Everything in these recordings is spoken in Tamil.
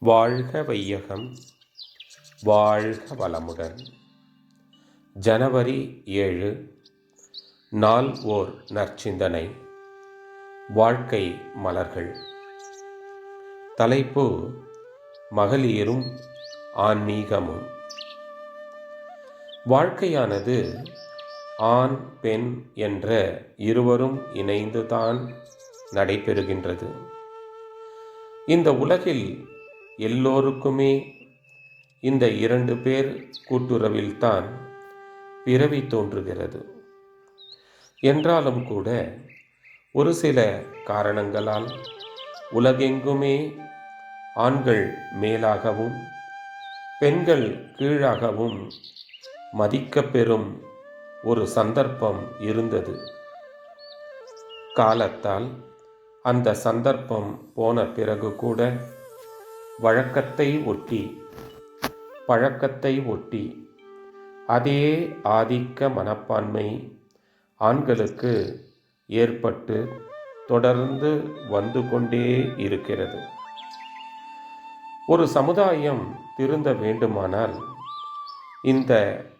வாழ்க வையகம் வாழ்க வளமுடன். ஜனவரி ஏழு நாள் ஓர் நற்சிந்தனை வாழ்க்கை மலர்கள். தலைப்பு மகளிரும் ஆன்மீகமும். வாழ்க்கையானது ஆண் பெண் என்ற இருவரும் இணைந்துதான் நடைபெறுகின்றது. இந்த உலகில் எல்லோருக்குமே இந்த இரண்டு பேர் கூட்டுறவில்தான் பிறவி தோன்றுகிறது. என்றாலும் கூட ஒரு சில காரணங்களால் உலகெங்குமே ஆண்கள் மேலாகவும் பெண்கள் கீழாகவும் மதிக்கப்பெறும் ஒரு சந்தர்ப்பம் இருந்தது. காலத்தால் அந்த சந்தர்ப்பம் போன பிறகு கூட வழக்கத்தை ஒட்டி பழக்கத்தை ஒட்டி அதே ஆதிக்க மனப்பான்மை ஆண்களுக்கு ஏற்பட்டு தொடர்ந்து வந்து கொண்டே இருக்கிறது. ஒரு சமுதாயம் திருந்த வேண்டுமானால் இந்த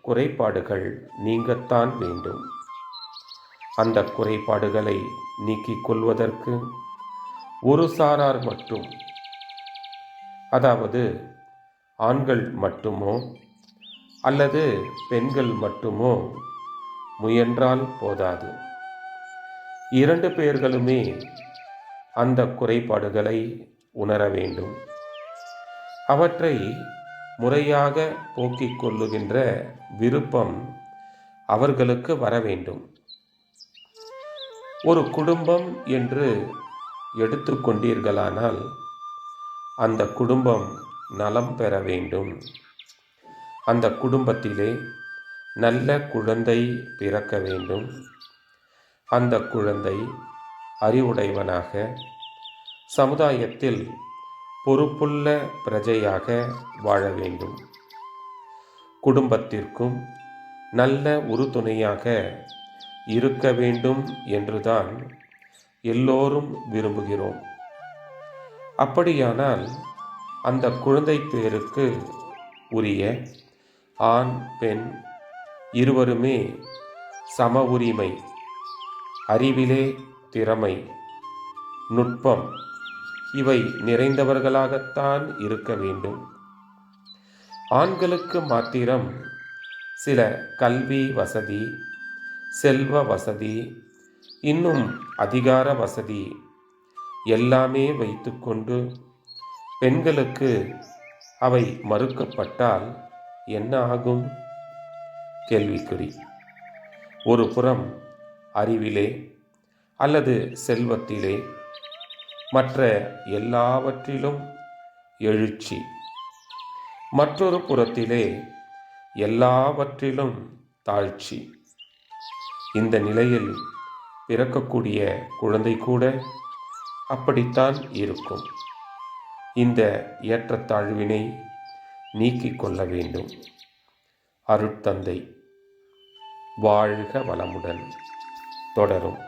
குறைபாடுகள் நீங்கத்தான் வேண்டும். அந்த குறைபாடுகளை நீக்கிக் கொள்வதற்கு ஒரு சாரார் மட்டும் அதாவது ஆண்கள் மட்டுமோ அல்லது பெண்கள் மட்டுமோ முயன்றால் போதாது. இரண்டு பேர்களுமே அந்த குறைபாடுகளை உணர வேண்டும். அவற்றை முறையாக போக்கிக் கொள்ளுகின்ற விருப்பம் அவர்களுக்கு வர வேண்டும். ஒரு குடும்பம் என்று எடுத்துக்கொண்டீர்களானால் அந்த குடும்பம் நலம் பெற வேண்டும். அந்த குடும்பத்திலே நல்ல குழந்தை பிறக்க வேண்டும். அந்த குழந்தை அறிவுடையவனாக சமுதாயத்தில் பொறுப்புள்ள பிரஜையாக வாழ வேண்டும். குடும்பத்திற்கும் நல்ல உறுதுணையாக இருக்க வேண்டும் என்றுதான் எல்லோரும் விரும்புகிறோம். அப்படியானால் அந்த குழந்தை பேருக்கு உரிய ஆண் பெண் இருவருமே சம உரிமை அறிவிலே திறமை நுட்பம் இவை நிறைந்தவர்களாகத்தான் இருக்க வேண்டும். ஆண்களுக்கு மாத்திரம் சில கல்வி வசதி செல்வ வசதி இன்னும் அதிகார வசதி எல்லாமே வைத்துக்கொண்டு பெண்களுக்கு அவை மறுக்கப்பட்டால் என்ன ஆகும்? கேள்விக்குறி. ஒரு புறம் அறிவிலே அல்லது செல்வத்திலே மற்ற எல்லாவற்றிலும் எழுச்சி. மற்றொரு புறத்திலே எல்லாவற்றிலும் தாழ்ச்சி. இந்த நிலையில் பிறக்கக்கூடிய குழந்தை கூட அப்படித்தான் இருக்கும். இந்த ஏற்றத்தாழ்வினை நீக்கிக் கொள்ள வேண்டும். அருட்தந்தை வாழ்க வளமுடன் தொடரும்.